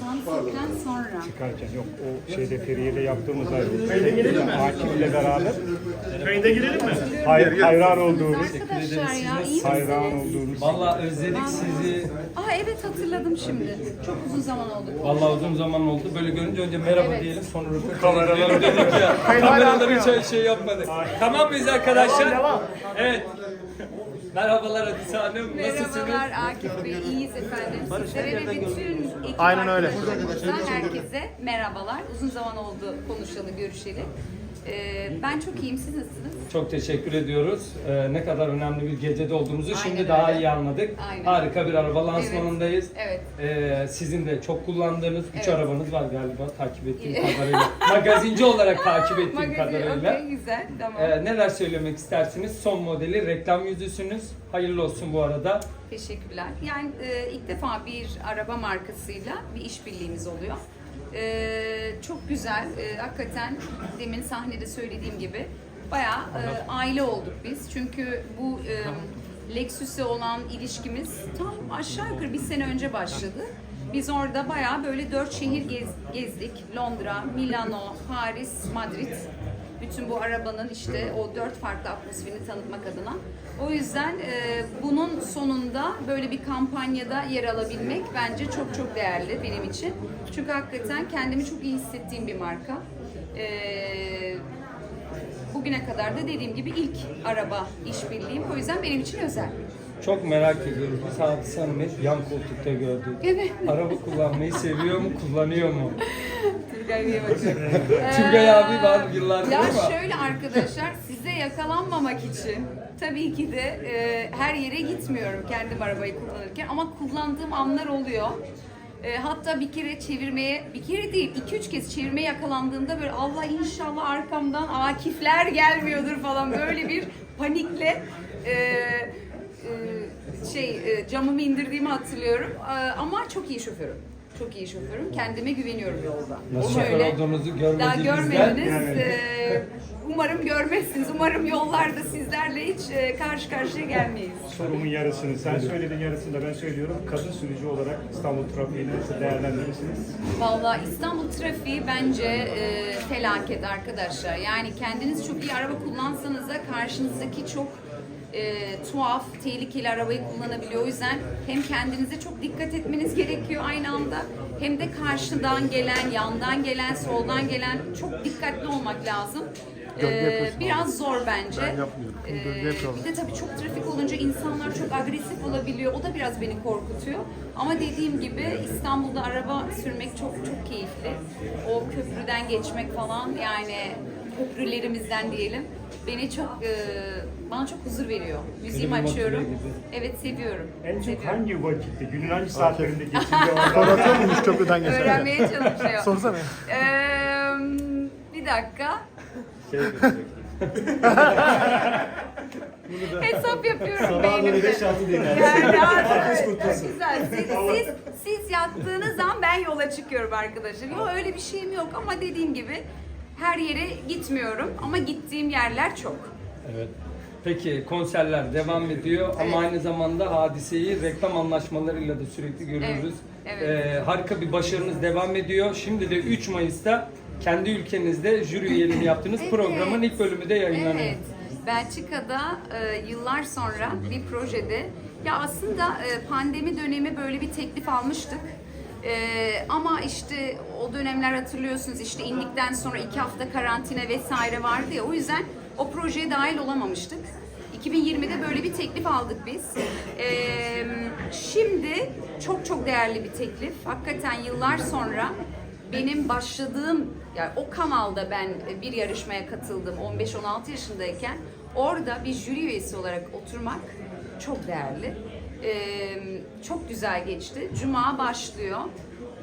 Sunset'ten sonra. Çıkarken yok o şeyde Feriye'de yaptığımız ayrı. Akif'le beraber Kayıda girelim mi? hay, hayran olduğumuz, Arkadaşlar ya iyi hayran misiniz? olduğumuz Vallahi özledik sizi. Aa evet hatırladım şimdi. Çok uzun zaman oldu. Vallahi uzun zaman oldu. Böyle görünce önce merhaba Evet. diyelim sonra kameralara dedik ya. Kameraları hiç şey yapmadık. Tamam mıyız arkadaşlar? Evet. Merhabalar Hadise Hanım. Nasılsınız? Merhabalar Akif Bey, iyiyiz efendim. Sizlere ve bütün ekip Aynen öyle. arkadaşlarımıza, herkese merhabalar. Uzun zaman oldu konuşalı, görüşeli. Ee, ben çok iyiyim, siz nasılsınız? Çok teşekkür ediyoruz. Ee, ne kadar önemli bir gecede olduğumuzu Aynen şimdi daha öyle. iyi anladık. Aynen. Harika bir araba lansmanındayız. Evet. Ee, sizin de çok kullandığınız üç Evet. arabanız var galiba takip ettiğim kadarıyla. Magazinci olarak takip ettiğim Magazin, kadarıyla. okey, güzel, tamam. Ee, neler söylemek istersiniz? Son modeli reklam yüzüsünüz. Hayırlı olsun bu arada. Teşekkürler. Yani e, ilk defa bir araba markasıyla bir işbirliğimiz oluyor. E, çok güzel. E, hakikaten demin sahnede söylediğim gibi bayağı e, aile olduk biz. Çünkü bu e, Lexus'e olan ilişkimiz tam aşağı yukarı bir sene önce başladı. Biz orada bayağı böyle dört şehir gez- gezdik. Londra, Milano, Paris, Madrid bütün bu arabanın işte o dört farklı atmosferini tanıtmak adına. O yüzden e, bunun sonunda böyle bir kampanyada yer alabilmek bence çok çok değerli benim için. Çünkü hakikaten kendimi çok iyi hissettiğim bir marka. E, bugüne kadar da dediğim gibi ilk araba işbirliğim. O yüzden benim için özel. Çok merak ediyoruz. Biz Hadise Hanım'ı hep yan koltukta gördük. Evet. Araba kullanmayı seviyor mu, kullanıyor mu? Bey'e bakın. Turgay abi var yıllardır Ya ama. şöyle arkadaşlar size yakalanmamak için tabii ki de e, her yere gitmiyorum kendim arabayı kullanırken ama kullandığım anlar oluyor. E, hatta bir kere çevirmeye, bir kere değil iki üç kez çevirmeye yakalandığımda böyle Allah inşallah arkamdan Akifler gelmiyordur falan böyle bir panikle e, e, şey e, camımı indirdiğimi hatırlıyorum. E, ama çok iyi şoförüm. Çok iyi şoförüm. Kendime güveniyorum yolda. Nasıl şoför olduğunuzu Daha görmediniz. Ee, umarım görmezsiniz. Umarım yollarda sizlerle hiç e, karşı karşıya gelmeyiz. sorumun yarısını sen söyledin yarısını da ben söylüyorum. Kadın sürücü olarak İstanbul trafiğini nasıl değerlendirirsiniz? Vallahi İstanbul trafiği bence e, felaket arkadaşlar. Yani kendiniz çok iyi araba kullansanız da karşınızdaki çok e, tuhaf, tehlikeli arabayı kullanabiliyor. O yüzden hem kendinize çok dikkat etmeniz gerekiyor aynı anda hem de karşıdan gelen, yandan gelen, soldan gelen çok dikkatli olmak lazım. E, biraz zor bence. E, bir de tabii çok trafik olunca insanlar çok agresif olabiliyor. O da biraz beni korkutuyor. Ama dediğim gibi İstanbul'da araba sürmek çok çok keyifli. O köprüden geçmek falan yani köprülerimizden diyelim. Beni çok e, bana çok huzur veriyor. Müziğimi açıyorum. Evet seviyorum. En çok Seviyorum. hangi vakitte, günün hangi saatlerinde geçiriyor Kod orada? atıyor muymuş köprüden geçerken? Öğrenmeye çalışıyor. Sorsana. Eee, bir dakika. Hesap yapıyorum beynimde. 5-6 değil Yani abi, güzel. Siz, siz, siz yattığınız zaman ben yola çıkıyorum arkadaşlar. Yok öyle bir şeyim yok ama dediğim gibi her yere gitmiyorum ama gittiğim yerler çok. Evet. Peki konserler devam ediyor ama aynı zamanda hadiseyi reklam anlaşmalarıyla da sürekli görüyoruz. Evet. Ee, harika bir başarınız devam ediyor. Şimdi de 3 Mayıs'ta kendi ülkenizde jüri üyeliğini yaptığınız Evet. programın ilk bölümü de yayınlanıyor. Evet. Belçika'da e, yıllar sonra bir projede ya aslında e, pandemi dönemi böyle bir teklif almıştık. E, ama işte o dönemler hatırlıyorsunuz işte indikten sonra iki hafta karantina vesaire vardı ya o yüzden o projeye dahil olamamıştık. 2020'de böyle bir teklif aldık biz. E, şimdi çok çok değerli bir teklif. Hakikaten yıllar sonra benim başladığım yani o kanalda ben bir yarışmaya katıldım 15-16 yaşındayken orada bir jüri üyesi olarak oturmak çok değerli. Ee, çok güzel geçti. Cuma başlıyor.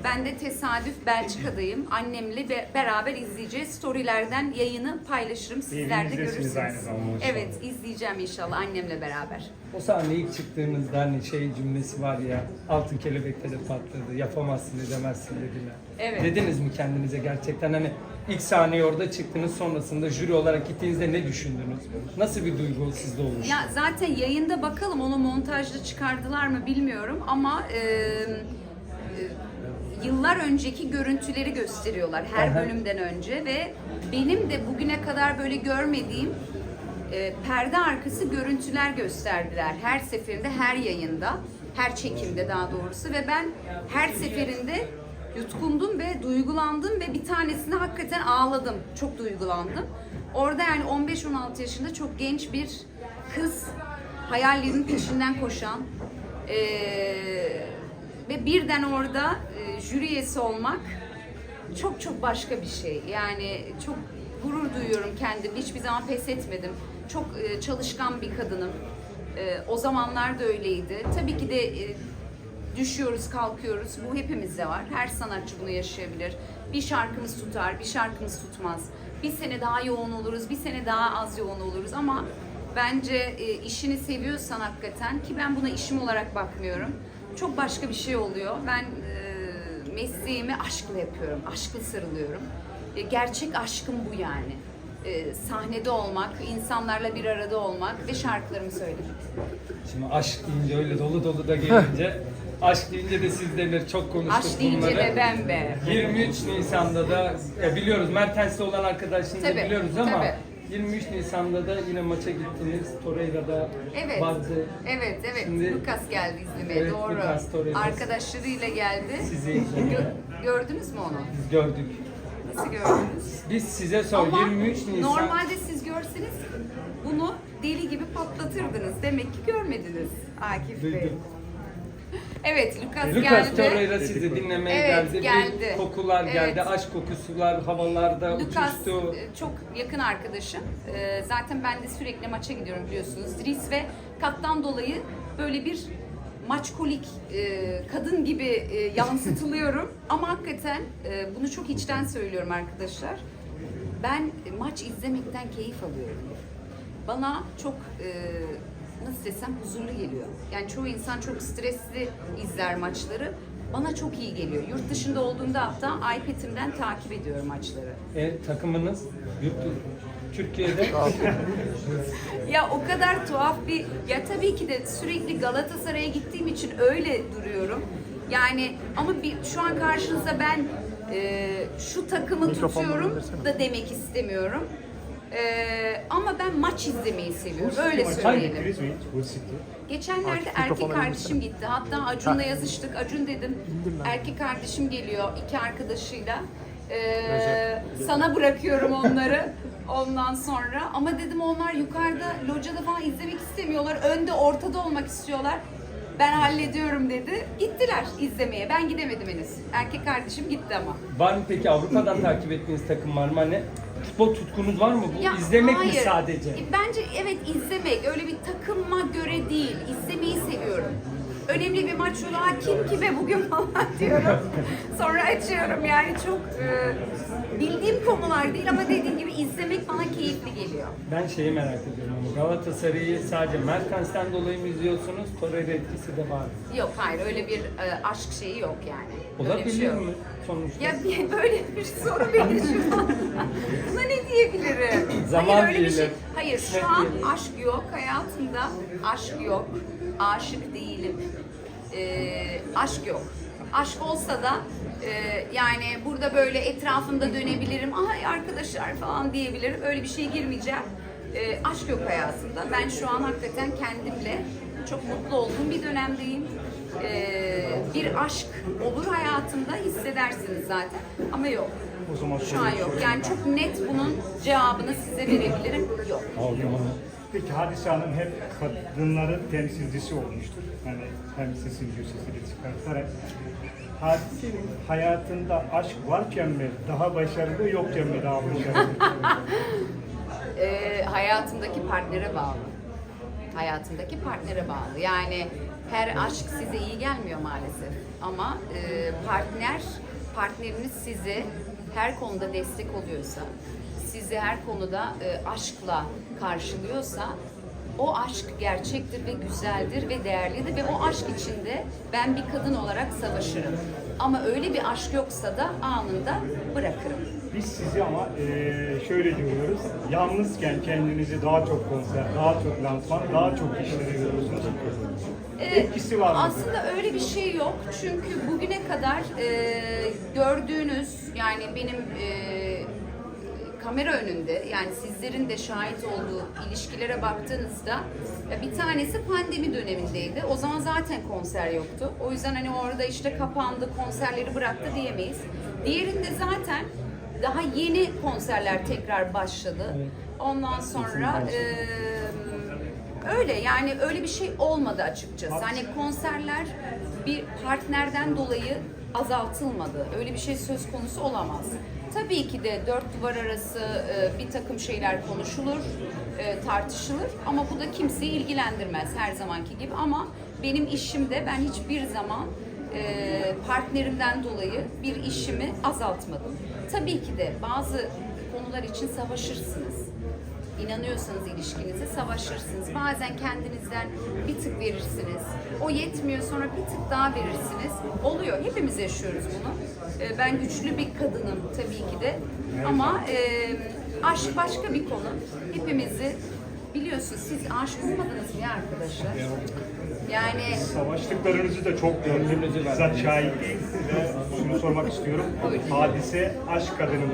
Ben de tesadüf Belçika'dayım. Annemle be- beraber izleyeceğiz. Storylerden yayını paylaşırım. Sizler de Evinizdesiniz görürsünüz. aynı zamanda. Evet, izleyeceğim inşallah annemle beraber. O sahneye ilk çıktığınızda hani şey cümlesi var ya altın kelebekte de patladı yapamazsın edemezsin dediler. Evet. Dediniz mi kendinize gerçekten hani ilk sahneye orada çıktınız sonrasında jüri olarak gittiğinizde ne düşündünüz? Nasıl bir duygu sizde olmuş? Ya zaten yayında bakalım onu montajda çıkardılar mı bilmiyorum ama e, e, yıllar önceki görüntüleri gösteriyorlar her Aha. bölümden önce ve benim de bugüne kadar böyle görmediğim e, perde arkası görüntüler gösterdiler her seferinde her yayında her çekimde daha doğrusu ve ben her seferinde yutkundum ve duygulandım ve bir tanesinde hakikaten ağladım. Çok duygulandım. Orada yani 15-16 yaşında çok genç bir kız hayallerinin peşinden koşan eee, ve birden orada e, jüri üyesi olmak çok çok başka bir şey. Yani çok gurur duyuyorum kendim. Hiçbir zaman pes etmedim. Çok e, çalışkan bir kadınım. E, o zamanlar da öyleydi. Tabii ki de e, düşüyoruz, kalkıyoruz. Bu hepimizde var. Her sanatçı bunu yaşayabilir. Bir şarkımız tutar, bir şarkımız tutmaz. Bir sene daha yoğun oluruz, bir sene daha az yoğun oluruz ama bence e, işini seviyorsan hakikaten ki ben buna işim olarak bakmıyorum. Çok başka bir şey oluyor. Ben e, mesleğimi aşkla yapıyorum, aşkla sarılıyorum. E, gerçek aşkım bu yani. E, sahnede olmak, insanlarla bir arada olmak ve şarkılarımı söylemek. Şimdi aşk deyince öyle dolu dolu da gelince aşk deyince de siz denir çok konuştuk Aşk deyince bunları. de ben be. 23 Nisan'da da ya biliyoruz Mertens'te olan arkadaşınızı Tabii, biliyoruz ama tabii. 23 Nisan'da da yine maça gittiniz. Torreira'da Evet. vardı. Evet, evet. Şimdi- Lucas geldi izlemeye. Evet, Doğru. Lucas Torres. Arkadaşlarıyla geldi. Sizi izlemeye. Gö- gördünüz mü onu? Biz gördük. Nasıl gördünüz? Biz size sor Ama 23 Nisan. normalde siz görseniz bunu deli gibi patlatırdınız. Demek ki görmediniz Akif Bey. Duydum. Evet, Lucas, Lucas geldi. Torreira sizi dinlemeye Evet, geldi. geldi. Bir kokular geldi. Evet. Aşk kokusular havalarda Lucas uçuştu. e, çok yakın arkadaşım. E, Zaten ben de sürekli maça gidiyorum biliyorsunuz. Dries ve Kat'tan dolayı böyle bir maçkolik e, kadın gibi e, yansıtılıyorum. Ama hakikaten e, bunu çok içten söylüyorum arkadaşlar. Ben maç izlemekten keyif alıyorum. Bana çok e, nasıl desem huzurlu geliyor. Yani çoğu insan çok stresli izler maçları. Bana çok iyi geliyor. Yurt dışında olduğumda hatta iPad'imden takip ediyorum maçları. E, takımınız yurt Türkiye'de Ya o kadar tuhaf bir... Ya tabii ki de sürekli Galatasaray'a gittiğim için öyle duruyorum. Yani ama bir, şu an karşınızda ben e, şu takımı Mikrofonları tutuyorum da demek istemiyorum. E, ama ben maç izlemeyi seviyorum. Öyle söyleyelim. Geçenlerde erkek kardeşim gitti. Hatta Acun'la yazıştık. Acun dedim erkek kardeşim geliyor iki arkadaşıyla. Ee, sana bırakıyorum onları ondan sonra. Ama dedim onlar yukarıda locada falan izlemek istemiyorlar. Önde ortada olmak istiyorlar. Ben hallediyorum dedi. Gittiler izlemeye. Ben gidemedim henüz. Erkek kardeşim gitti ama. var mı peki Avrupa'dan takip ettiğiniz takım var mı? Hani futbol tutkunuz var mı? Bu Ya, izlemek mi hayır. sadece? E, Bence evet izlemek. Öyle bir takıma göre değil. İzlemeyi seviyorum. Önemli bir maç oluyor. "Aa, kim kime bugün falan diyorum. Sonra açıyorum yani çok e, bildiğim konular değil ama dediğim gibi izlemek bana keyifli geliyor. Ben şeyi merak ediyorum Galatasaray'ı sadece Mertens'ten dolayı mı izliyorsunuz? Torreira etkisi de var. mı? Yok hayır öyle bir e, aşk şeyi yok yani. Öyle bir Olabilir şey yok. mi sonuçta? Ya bir- böyle bir soru beni şu an. Buna ne diyebilirim? Zaman hayır öyle bir diyelim. şey. Hayır Kısmet şu an diyelim. aşk yok hayatımda. Aşk yok. Aşık değilim. Ee, aşk yok. Aşk olsa da e, yani burada böyle etrafında dönebilirim. Ay arkadaşlar falan diyebilirim. Öyle bir şeye girmeyeceğim. Ee, aşk yok hayatımda. Ben şu an hakikaten kendimle çok mutlu olduğum bir dönemdeyim. Ee, bir aşk olur hayatımda hissedersiniz zaten ama yok. O zaman Şu an yok. Yani çok net bunun cevabını size verebilirim. Yok. Peki Hadise Hanım hep kadınların temsilcisi olmuştur. Hani hem sesin sesini çıkartarak. Hadise'nin hayatında aşk varken mi daha başarılı, yokken mi daha başarılı? Ee, hayatımdaki partnere bağlı. Hayatımdaki partnere bağlı. Yani her aşk size iyi gelmiyor maalesef. Ama e, partner, partneriniz size her konuda destek oluyorsa, sizi her konuda e, aşkla karşılıyorsa o aşk gerçektir ve güzeldir ve değerlidir ve o aşk içinde ben bir kadın olarak savaşırım. Ama öyle bir aşk yoksa da anında bırakırım. Biz sizi ama eee, şöyle görüyoruz. Yalnızken kendinizi daha çok konser, daha çok lansman, daha çok işlere görüyorsunuz. Ee, Etkisi var mı? Aslında öyle bir şey yok. Çünkü bugüne kadar e, gördüğünüz yani benim e, kamera önünde yani sizlerin de şahit olduğu ilişkilere baktığınızda bir tanesi pandemi dönemindeydi. O zaman zaten konser yoktu. O yüzden hani orada işte kapandı, konserleri bıraktı diyemeyiz. Diğerinde zaten daha yeni konserler tekrar başladı. Ondan sonra e, Öyle yani öyle bir şey olmadı açıkçası. Hani konserler bir partnerden dolayı azaltılmadı. Öyle bir şey söz konusu olamaz. Tabii ki de dört duvar arası e, bir takım şeyler konuşulur, e, tartışılır ama bu da kimseyi ilgilendirmez her zamanki gibi. Ama benim işimde ben hiçbir zaman e, partnerimden dolayı bir işimi azaltmadım. Tabii ki de bazı konular için savaşırsınız inanıyorsanız ilişkinize savaşırsınız. Bazen kendinizden bir tık verirsiniz. O yetmiyor sonra bir tık daha verirsiniz. Oluyor. Hepimiz yaşıyoruz bunu. Ee, Ben güçlü bir kadınım tabii ki de. Ama e, aşk başka bir konu. Hepimizi biliyorsunuz siz aşık olmadınız mı ya arkadaşlar? Yani Savaştıklarınızı da çok gördüm. Bizzat şahit değilim ve şunu sormak istiyorum. Hadise aşk kadını mı?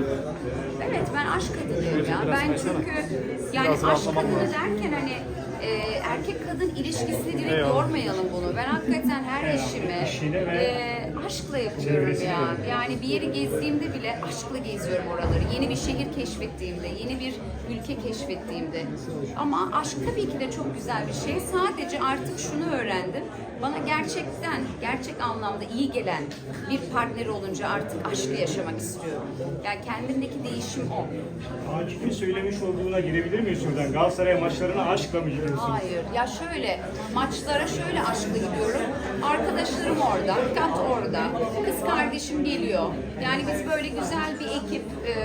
Evet ben aşk kadınıyım ya. Ben çünkü yani aşk kadını derken hani e, erkek kadın ilişkisini direkt yormayalım bunu. Ben hakikaten her Evet, işimi işine ve e, aşkla yapıyorum çevresine ya. Yani bir yeri gezdiğimde bile aşkla geziyorum oraları. Yeni bir şehir keşfettiğimde, yeni bir ülke keşfettiğimde. Ama aşk tabii ki de çok güzel bir şey. Sadece artık şunu öğrendim. Bana gerçekten, gerçek anlamda iyi gelen bir partner olunca artık aşkı yaşamak istiyorum. Yani kendimdeki değişim o. Akif'in söylemiş olduğuna girebilir miyiz şuradan? Galatasaray maçlarına aşkla mı gidiyorsunuz? Hayır. Ya şöyle, maçlara şöyle aşkla gidiyorum. Arkadaşlarım orada, Kat orada, kız kardeşim geliyor. Yani biz böyle güzel bir ekip e,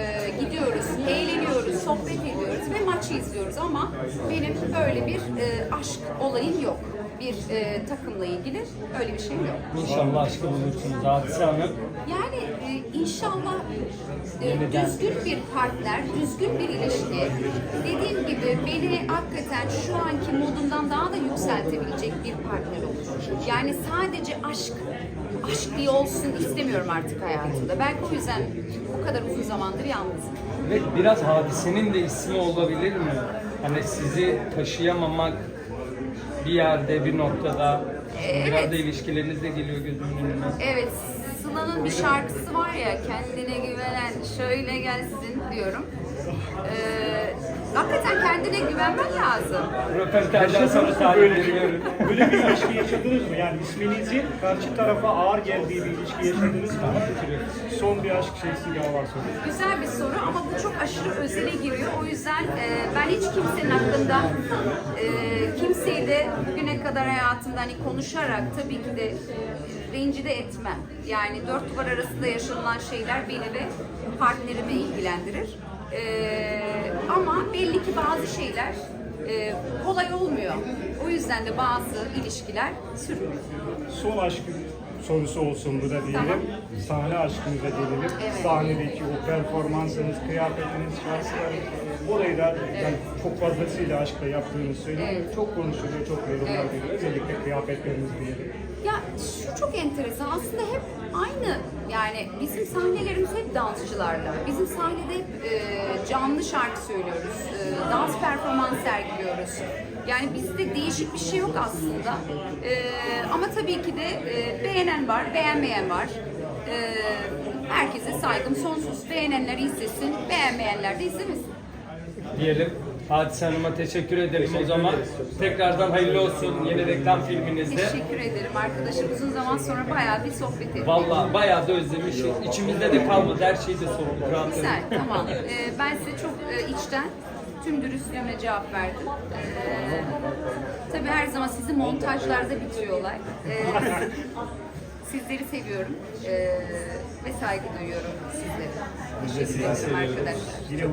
gidiyoruz, eğleniyoruz, sohbet ediyoruz ve maçı izliyoruz. Ama benim böyle bir e, aşk olayım yok. Bir e, takımla ilgili öyle bir şey yok. İnşallah aşkı bulursunuz Hadise Hanım. Yani e, inşallah e, düzgün bir partner, düzgün bir ilişki. Dediğim gibi beni hakikaten şu anki modumdan daha da yükseltebilecek bir partner olur. Yani sadece aşk, aşk diye olsun istemiyorum artık hayatımda. Belki o yüzden bu kadar uzun zamandır yalnızım. Ve biraz hadisenin de ismi olabilir mi? Hani sizi taşıyamamak bir yerde, bir noktada. Biraz Evet. da ilişkilerinizle geliyor gözümün önüne. Evet, Sıla'nın bir şarkısı var ya, kendine güvenen şöyle gelsin diyorum. Ee, hakikaten kendine güvenmen lazım. Röportajdan sonra takip böyle bir, ediyorum. böyle bir ilişki yaşadınız mı? Yani isminizin karşı tarafa ağır geldiği bir ilişki yaşadınız mı? Son bir aşk şeysi daha var sonra. Güzel bir soru ama bu çok aşırı özele giriyor. O yüzden e, ben hiç kimsenin hakkında e, kimseyi de bugüne kadar hayatımda hani konuşarak tabii ki de rencide etmem. Yani dört duvar arasında yaşanılan şeyler beni ve partnerimi ilgilendirir. E, ama belli ki bazı şeyler e, kolay olmuyor. O yüzden de bazı ilişkiler sürmüyor. Son aşk sorusu olsun bu da diyelim. Tamam. Sahne aşkınıza gelelim. Evet. Sahnedeki o performansınız, kıyafetiniz, şarkılarınız. Orayı da yani çok fazlasıyla aşkla yaptığınız söyleniyor. Evet. Çok konuşuluyor, çok yorumlar Evet. geliyor. Özellikle kıyafetleriniz diyelim. Ya şu çok enteresan aslında hep aynı yani bizim sahnelerimiz hep dansçılarla. Bizim sahnede e, canlı şarkı söylüyoruz, e, dans performans sergiliyoruz. Yani bizde değişik bir şey yok aslında. E, ama tabii ki de e, beğenen var, beğenmeyen var. E, herkese saygım sonsuz. Beğenenler izlesin, beğenmeyenler de izlemesin. Diyelim. Hadise Hanım'a teşekkür ederim o zaman. Tekrardan hayırlı olsun yeni reklam filminizde. Teşekkür ederim arkadaşlar. Uzun zaman sonra bayağı bir sohbet ettik. Vallahi bayağı da özlemişiz. İçimizde de kalmadı. Her şeyi de sorduk rahat Güzel, tamam. Ee, ben size çok e, içten, tüm dürüstlüğümle cevap verdim. Ee, tabii her zaman sizi montajlarda bitiriyorlar. Ee, sizleri seviyorum ee, ve saygı duyuyorum sizlere. Teşekkür ederim arkadaşlar.